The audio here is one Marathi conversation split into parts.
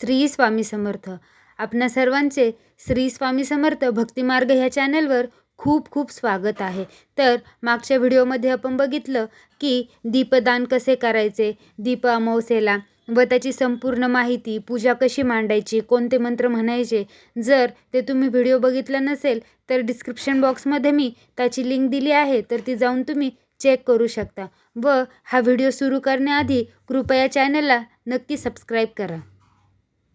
श्री स्वामी समर्थ. आपणा सर्वांचे श्री स्वामी समर्थ भक्तिमार्ग ह्या चॅनलवर खूप खूप स्वागत आहे. तर मागच्या व्हिडिओमध्ये आपण बघितलं की दीपदान कसे करायचे दीप अमावस्येला व त्याची संपूर्ण माहिती पूजा कशी मांडायची कोणते मंत्र म्हणायचे जर ते तुम्ही व्हिडिओ बघितला नसेल तर डिस्क्रिप्शन बॉक्समध्ये मी त्याची लिंक दिली आहे तर ती जाऊन तुम्ही चेक करू शकता. व हा व्हिडिओ सुरू करण्याआधी कृपया चॅनलला नक्की सबस्क्राईब करा.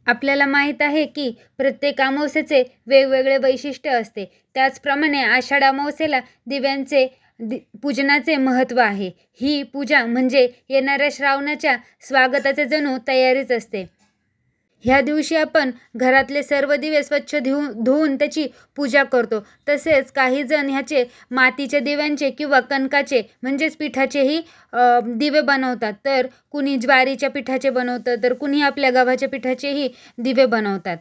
आपल्याला माहीत आहे की प्रत्येक अमावस्येचे वेगवेगळे वैशिष्ट्य असते. त्याचप्रमाणे आषाढ अमावस्येला दिव्यांचे दि पूजनाचे महत्त्व आहे. ही पूजा म्हणजे येणाऱ्या श्रावणाच्या स्वागताचे जणू तयारीच असते. ह्या दिवशी आपण घरातले सर्व दिवे स्वच्छ धुवून धुवून त्याची पूजा करतो. तसेच काही जण ह्याचे मातीच्या दिव्यांचे किंवा कणकाचे म्हणजेच पिठाचेही दिवे बनवतात. तर कुणी ज्वारीच्या पिठाचे बनवतं तर कुणी आपल्या गव्हाच्या पिठाचेही दिवे बनवतात.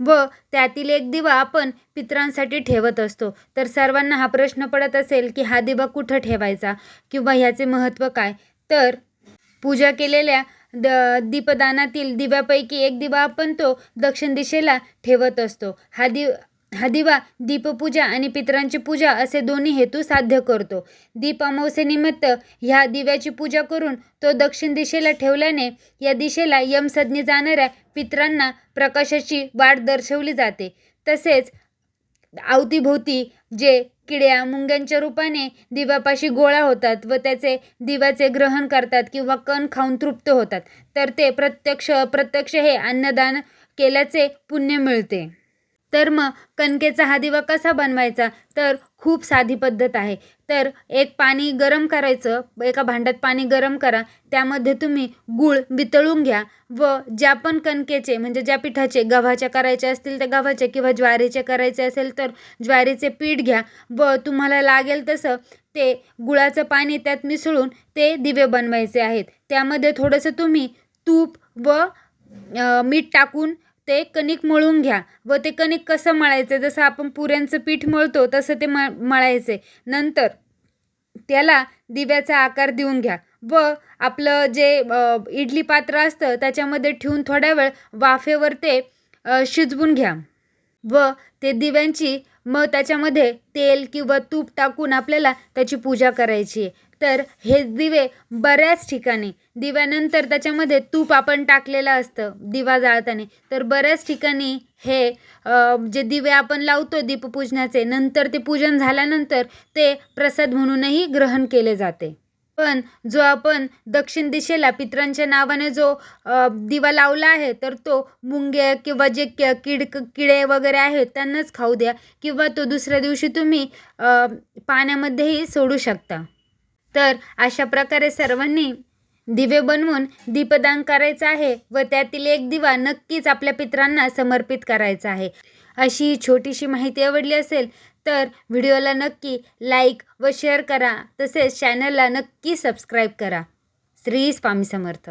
व त्यातील एक दिवा आपण पितरांसाठी ठेवत असतो. तर सर्वांना हा प्रश्न पडत असेल की हा दिवा कुठं ठेवायचा? किंवा ह्याचे महत्त्व काय? तर पूजा केलेल्या द दीपदानातील दिव्यापैकी एक दिवा आपण तो दक्षिण दिशेला ठेवत असतो. हा दिव हा दिवा दीपपूजा आणि पितरांची पूजा असे दोन्ही हेतू साध्य करतो. दीप अमावस्येनिमित्त ह्या दिव्याची पूजा करून तो दक्षिण दिशेला ठेवल्याने या दिशेला यमसज्ञी जाणाऱ्या पितरांना प्रकाशाची वाट दर्शवली जाते. तसेच अवतीभोवती जे किड्या मुंग्यांच्या रूपाने दिवापाशी गोळा होतात व त्याचे दिव्याचे ग्रहण करतात किंवा कण खाऊन तृप्त होतात. तर ते प्रत्यक्ष प्रत्यक्ष हे अन्नदान केल्याचे पुण्य मिळते. तर मग कणकेचा हा दिवा कसा बनवायचा? तर खूप साधी पद्धत आहे. तर एक पाणी गरम करायचं एका भांड्यात पाणी गरम करा. त्यामध्ये तुम्ही गूळ वितळून घ्या व ज्या पण कणकेचे म्हणजे ज्या पिठाचे गव्हाच्या करायचे असतील तर गव्हाचे किंवा ज्वारीचे करायचे असेल तर ज्वारीचे पीठ घ्या व तुम्हाला लागेल तसं ते गुळाचं पाणी त्यात मिसळून ते दिवे बनवायचे आहेत. त्यामध्ये थोडंसं तुम्ही तूप व मीठ टाकून ते कणिक मळून घ्या व ते कणिक कसं मळायचं? जसं आपण पुऱ्यांचं पीठ मळतो तसं ते म मळायचे. नंतर त्याला दिव्याचा आकार देऊन घ्या व आपलं जे इडली पात्र असतं त्याच्यामध्ये ठेवून थोड्या वेळ वाफेवर ते शिजवून घ्या. व ते दिव्यांची मग त्याच्यामध्ये तेल किंवा तूप टाकून आपल्याला त्याची पूजा करायची. आहे तर हे दिवे बऱ्याच ठिकाणी दिव्यानंतर त्याच्यामध्ये तूप आपण टाकलेलं असतं दिवा जाळताना. तर बऱ्याच ठिकाणी हे जे दिवे आपण लावतो दीपपूजनाचे नंतर ते पूजन झाल्यानंतर ते प्रसाद म्हणूनही ग्रहण केले जाते. पण जो आपण दक्षिण दिशेला पितरांच्या नावाने जो दिवा लावला आहे तर तो मुंग्या किंवा जे क कीड किडे वगैरे आहेत त्यांनाच खाऊ द्या. किंवा तो दुसऱ्या दिवशी तुम्ही पाण्यामध्येही सोडू शकता. तर अशा प्रकारे सर्वांनी दिवे बनवून दीपदान करायचं आहे व त्यातील एक दिवा नक्कीच आपल्या पित्रांना समर्पित करायचा आहे. अशी ही छोटीशी माहिती आवडली असेल तर व्हिडिओला नक्की लाईक व शेअर करा. तसेच चॅनलला नक्की सबस्क्राईब करा. श्री स्वामी समर्थ.